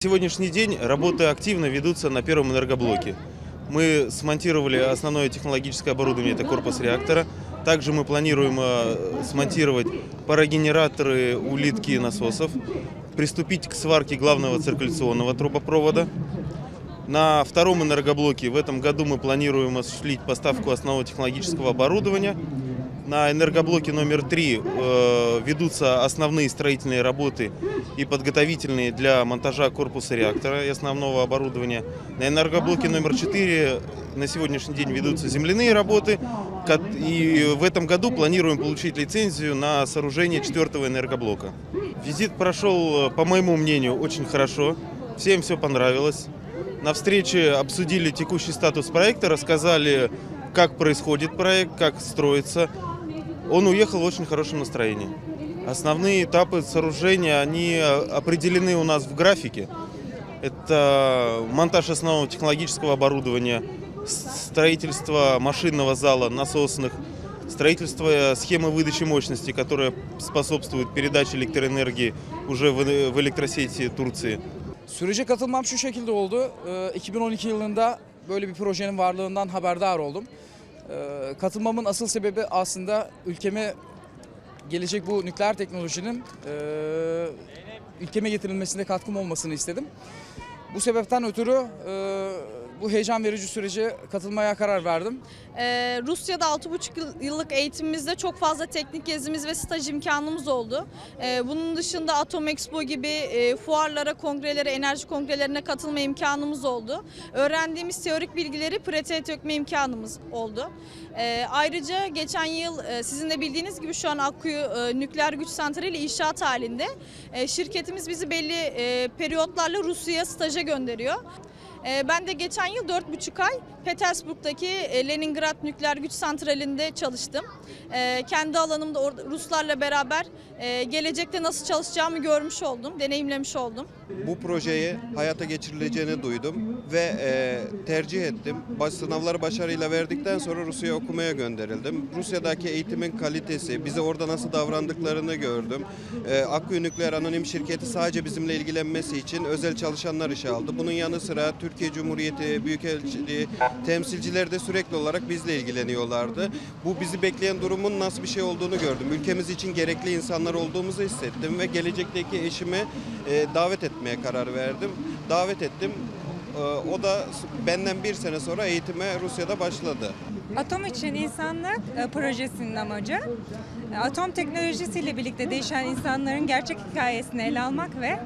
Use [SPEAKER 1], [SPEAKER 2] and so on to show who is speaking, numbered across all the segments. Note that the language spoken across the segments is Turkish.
[SPEAKER 1] Сегодняшний день работы активно ведутся на первом энергоблоке. Мы смонтировали основное технологическое оборудование, это корпус реактора. Также мы планируем э, смонтировать парогенераторы улитки насосов, приступить к сварке главного циркуляционного трубопровода. На втором энергоблоке в этом году мы планируем осуществить поставку основного технологического оборудования. На энергоблоке номер три э, ведутся основные строительные работы и подготовительные для монтажа корпуса реактора и основного оборудования. На энергоблоке номер 4 на сегодняшний день ведутся земляные работы. И в этом году планируем получить лицензию на сооружение четвертого энергоблока. Визит прошел, э, по моему мнению, очень хорошо. Всем все понравилось. На встрече обсудили текущий статус проекта, рассказали, как происходит проект, как строится. Он уехал в очень хорошем настроении. Основные этапы сооружения, они э, определены у нас в графике. Это монтаж основного технологического оборудования, строительство машинного зала, насосных, строительство схемы выдачи мощности, которая способствует передаче электроэнергии уже в э- электросети Турции.
[SPEAKER 2] Sürece katılmam şu şekilde oldu. Ee, 2012 yılında böyle bir projenin varlığından haberdar oldum. Ee, Katılmamın asıl sebebi aslında ülkeme gelecek bu nükleer teknolojinin e, ülkeme getirilmesine katkım olmasını istedim. Bu sebepten ötürü e, bu heyecan verici sürece katılmaya karar verdim.
[SPEAKER 3] Ee, Rusya'da 6,5 yıl- yıllık eğitimimizde çok fazla teknik gezimiz ve staj imkanımız oldu. Ee, bunun dışında Atom Expo gibi e, fuarlara, kongrelere, enerji kongrelerine katılma imkanımız oldu. Öğrendiğimiz teorik bilgileri pratiğe dökme imkanımız oldu. Ee, ayrıca geçen yıl e, sizin de bildiğiniz gibi şu an Akkuyu e, nükleer güç santrali inşaat halinde. E, şirketimiz bizi belli e, periyotlarla Rusya'ya staja gönderiyor. Ee, Ben de geçen yıl 4,5 ay Petersburg'daki e, Leningrad Nükleer Güç Santrali'nde çalıştım. Ee, Kendi alanımda Ruslarla beraber e, gelecekte nasıl çalışacağımı görmüş oldum, deneyimlemiş oldum.
[SPEAKER 4] Bu projeyi hayata geçirileceğini duydum ve e, tercih ettim. Baş sınavları başarıyla verdikten sonra Rusya'ya okumaya gönderildim. Rusya'daki eğitimin kalitesi, bize orada nasıl davrandıklarını gördüm. E, Akkuyu Nükleer Anonim Şirketi sadece bizimle ilgilenmesi için özel çalışanlar işe aldı. Bunun yanı sıra Türkiye Cumhuriyeti Büyükelçiliği temsilcileri de sürekli olarak bizle ilgileniyorlardı. Bu bizi bekleyen durumun nasıl bir şey olduğunu gördüm. Ülkemiz için gerekli insanlar olduğumuzu hissettim ve gelecekteki eşimi e, davet etmeye karar verdim. Davet ettim. E, o da benden bir sene sonra eğitime Rusya'da başladı.
[SPEAKER 5] Atom için insanlık e, projesinin amacı e, atom teknolojisiyle birlikte değişen insanların gerçek hikayesini ele almak ve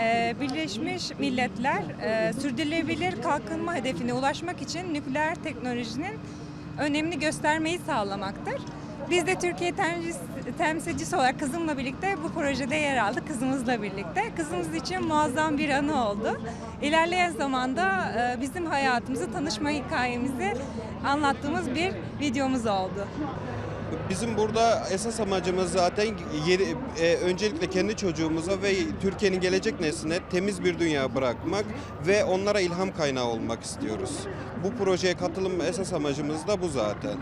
[SPEAKER 5] e, Birleşmiş Milletler sürdürülebilir kalkınma hedefine ulaşmak için nükleer teknolojinin önemini göstermeyi sağlamaktır. Biz de Türkiye temsil- temsilcisi olarak kızımla birlikte bu projede yer aldık, kızımızla birlikte. Kızımız için muazzam bir anı oldu. İlerleyen zamanda e, bizim hayatımızı, tanışma hikayemizi anlattığımız bir videomuz oldu.
[SPEAKER 4] Bizim burada esas amacımız zaten yeri, e, öncelikle kendi çocuğumuza ve Türkiye'nin gelecek nesline temiz bir dünya bırakmak ve onlara ilham kaynağı olmak istiyoruz. Bu projeye katılım esas amacımız da bu zaten.